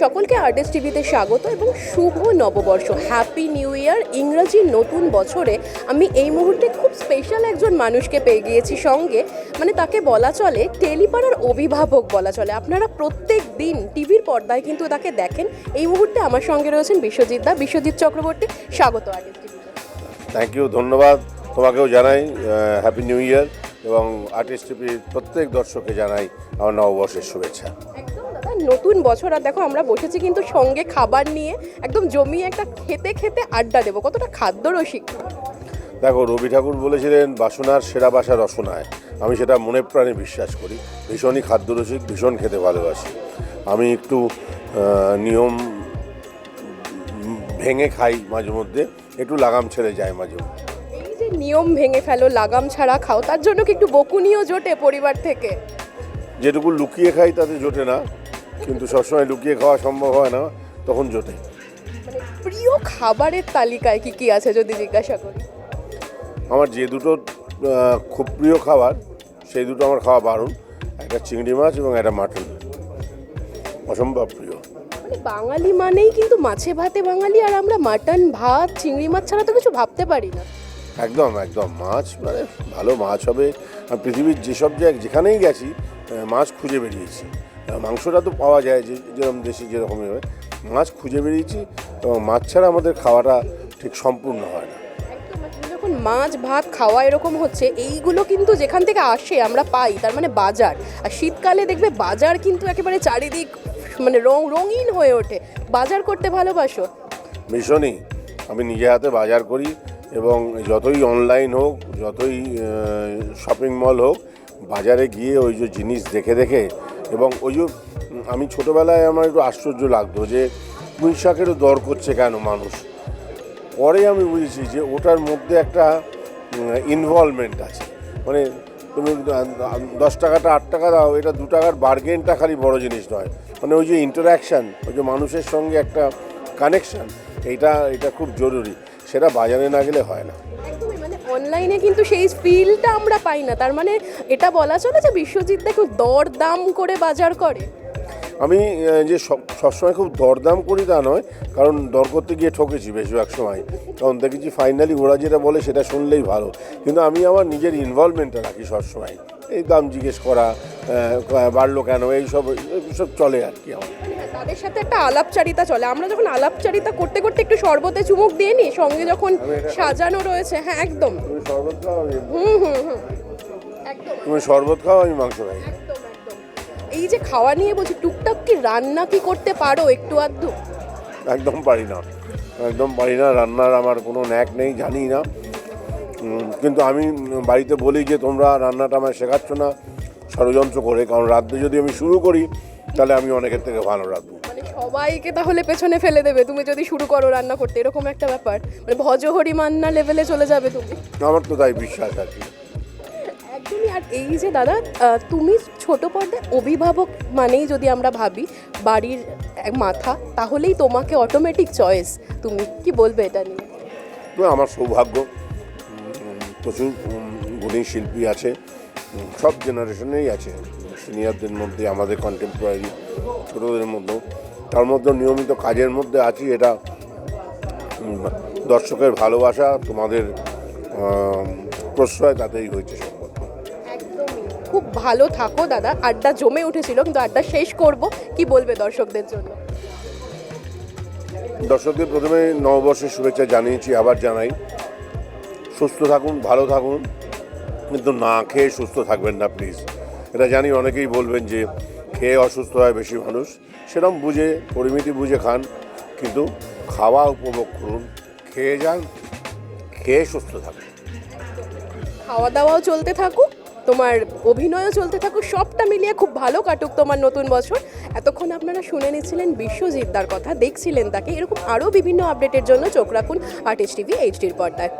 সকলকে আর্টিস্ট টিভিতে স্বাগত এবং শুভ নববর্ষ। হ্যাপি নিউ ইয়ার ইংরাজি নতুন বছরে আমি এই মুহূর্তে খুব স্পেশাল একজন মানুষকে পেয়ে গিয়েছি সঙ্গে। মানে তাকে বলা চলে টেলিপাড়ার অভিভাবক বলা চলে। আপনারা প্রত্যেক দিন টিভির পর্দায় কিন্তু তাকে দেখেন। এই মুহূর্তে আমার সঙ্গে রয়েছেন বিশ্বজিৎ দা। বিশ্বজিৎ চক্রবর্তী স্বাগত আর্টিস্ট টিভিতে থ্যাংক ইউ ধন্যবাদ। তোমাকেও জানাই হ্যাপি নিউ ইয়ার এবং আর্টিস্ট টিভির প্রত্যেক দর্শককে জানাই আমার নববর্ষের শুভেচ্ছা। নতুন বছর আর দেখো আমরা বসেছি কিন্তু সঙ্গে খাবার নিয়ে একদম জমিয়ে একটা খেতে খেতে আড্ডা দেবো। কতটা খাদ্য রসিক। দেখো রবি ঠাকুর বলেছিলেন বাসনার সেরা বাসা রসনায় আমি সেটা মনে প্রাণে বিশ্বাস করি। ভীষণই খাদ্যরসিক ভীষণ খেতে ভালোবাসি। আমি একটু নিয়ম ভেঙে খাই মাঝে মধ্যে একটু লাগাম ছেড়ে যায় মাঝে মধ্যে। যে নিয়ম ভেঙে ফেলো লাগাম ছাড়া খাও তার জন্য কি একটু বকুনিও জোটে পরিবার থেকে? যেটুকু লুকিয়ে খাই তাতে জোটে না। কিন্তু সবসময় লুকিয়ে খাওয়া সম্ভব হয় না তখন জোটে। মানে প্রিয় খাবারের তালিকায় কি কি আছে যদি জিজ্ঞাসা করি? আমার যে দুটো খুব প্রিয় খাবার সেই দুটো আমার খাওয়া বারণ। একটা চিংড়ি মাছ এবং একটা মাটন। অসম্ভব প্রিয়। মানে বাঙালি মানেই কিন্তু মাছে ভাতে বাঙালি আর আমরা মাটন ভাত চিংড়ি মাছ ছাড়া তো কিছু ভাবতে পারি না। একদম একদম। মাছ মানে ভালো মাছ হবে। আর পৃথিবীর যেসব জায়গায় যেখানেই গেছি মাছ খুঁজে বেরিয়েছি। মাংসটা তো পাওয়া যায় যে যেরকম দেশি যেরকমই হয় মাছ খুঁজে বেরিয়েছি এবং মাছ ছাড়া আমাদের খাওয়াটা ঠিক সম্পূর্ণ হয় না। একদম মানে যখন মাছ ভাত খাওয়া এরকম হচ্ছে এইগুলো কিন্তু যেখান থেকে আসে আমরা পাই তার মানে বাজার। আর শীতকালে দেখবে বাজার কিন্তু একেবারে চারিদিক মানে রং রঙিন হয়ে ওঠে। বাজার করতে ভালোবাসো? ভীষণই। আমি নিজে হাতে বাজার করি এবং যতই অনলাইন হোক যতই শপিং মল হোক বাজারে গিয়ে ওই যে জিনিস দেখে দেখে এবং ওই যে আমি ছোটোবেলায় আমার একটু আশ্চর্য লাগতো যে পুঁই শাকেরও দর করছে কেন মানুষ? পরে আমি বুঝেছি যে ওটার মধ্যে একটা ইনভলভমেন্ট আছে। মানে তুমি দশ টাকাটা আট টাকা দাও, এটা দু টাকার বার্গেনটা খালি বড় জিনিস নয়। মানে ওই যে ইন্টারাকশান ওই যে মানুষের সঙ্গে একটা কানেকশান এইটা এটা খুব জরুরি। সেটা বাজারে না গেলে হয় না। অনলাইনে কিন্তু সেই ফিলটা আমরা পাই না। তার মানে এটা বলা চলে যে বিশ্বজিৎ দেখো দর দাম করে বাজার করে। আমি যে সব, সবসময় খুব দরদাম করি তা নয়, কারণ দর করতে গিয়ে ঠকেছি বেশিরভাগ সময়। কারণ দেখেছি ফাইনালি ওরা যেটা বলে সেটা শুনলেই ভালো। কিন্তু আমি আমার নিজের ইনভলভমেন্টটা রাখি সবসময়। এই দাম জিজ্ঞেস করা বাড়লো কেন এইসব এইসব চলে আর কি আমার। হ্যাঁ, তাদের সাথে একটা আলাপচারিতা চলে। আমরা যখন আলাপচারিতা করতে করতে একটু শরবতে চুমুক দিয়ে নিই সঙ্গে যখন সাজানো রয়েছে হ্যাঁ একদম। তুমি শরবত খাও আমি হুম হুম হুম। একদম। তুমি শরবত খাও আমি মাংস খাই। এই যে খাওয়া নিয়ে বলছি টুকটাক কি রান্না কি করতে পারো একটু আধটু? একদম পারি না। একদম পারি না রান্নার আমার কোনো ন্যাক নেই জানি না। কিন্তু আমি বাড়িতে বলি যে তোমরা রান্নাটা আমায় শেখাচ্ছ না ষড়যন্ত্র করে। কারণ রাঁধতে যদি আমি শুরু করি তাহলে আমি অনেকের থেকে ভালো রাঁধবো। মানে সবাইকে তাহলে পেছনে ফেলে দেবে তুমি যদি শুরু করো রান্না করতে এরকম একটা ব্যাপার। মানে ভজহরি মান্না লেভেলে চলে যাবে তুমি। আমার তো তাই বিশ্বাস কি একদমই আর এই যে দাদা তুমি ছোট পর্দায় অভিভাবক মানেই যদি আমরা ভাবি বাড়ির মাথা তাহলেই তোমাকে অটোমেটিক চয়েস তুমি কি বলবে এটা নিয়ে? আমার সৌভাগ্য। প্রচুর গুণী শিল্পী আছে সব জেনারেশনেই আছে সিনিয়রদের মধ্যে আমাদের কন্টেম্পোরারি ছোটোদের মধ্যেও। তার মধ্যে নিয়মিত কাজের মধ্যে আছি এটা দর্শকের ভালোবাসা তোমাদের প্রশ্রয় তাতেই হয়েছে সম্ভব খুব ভালো থাকো দাদা আড্ডা জমে উঠেছিল কিন্তু আড্ডা শেষ করব কি বলবে দর্শকদের জন্য? দর্শকদের প্রথমে নববর্ষের শুভেচ্ছা জানিয়েছি আবার জানাই। সুস্থ থাকুন, ভালো থাকুন, কিন্তু না খেয়ে সুস্থ থাকবেন না প্লিজ এটা জানি অনেকেই বলবেন যে খেয়ে অসুস্থ হয় বেশি মানুষ। সেরকম বুঝে, পরিমিতি বুঝে খান, কিন্তু খাওয়া উপভোগ করুন, খেয়ে যান, খেয়ে সুস্থ থাকুন। খাওয়া দাওয়াও চলতে থাকুক, তোমার অভিনয়ও চলতে থাকুক, সবটা মিলিয়ে খুব ভালো কাটুক তোমার নতুন বছর। এতক্ষণ আপনারা শুনে নিচ্ছিলেন বিশ্বজিৎদার কথা, দেখছিলেন তাকে, এরকম আরও বিভিন্ন আপডেটের জন্য চোখ রাখুন আর্টিস্ট টিভি এইচডির পর্দায়।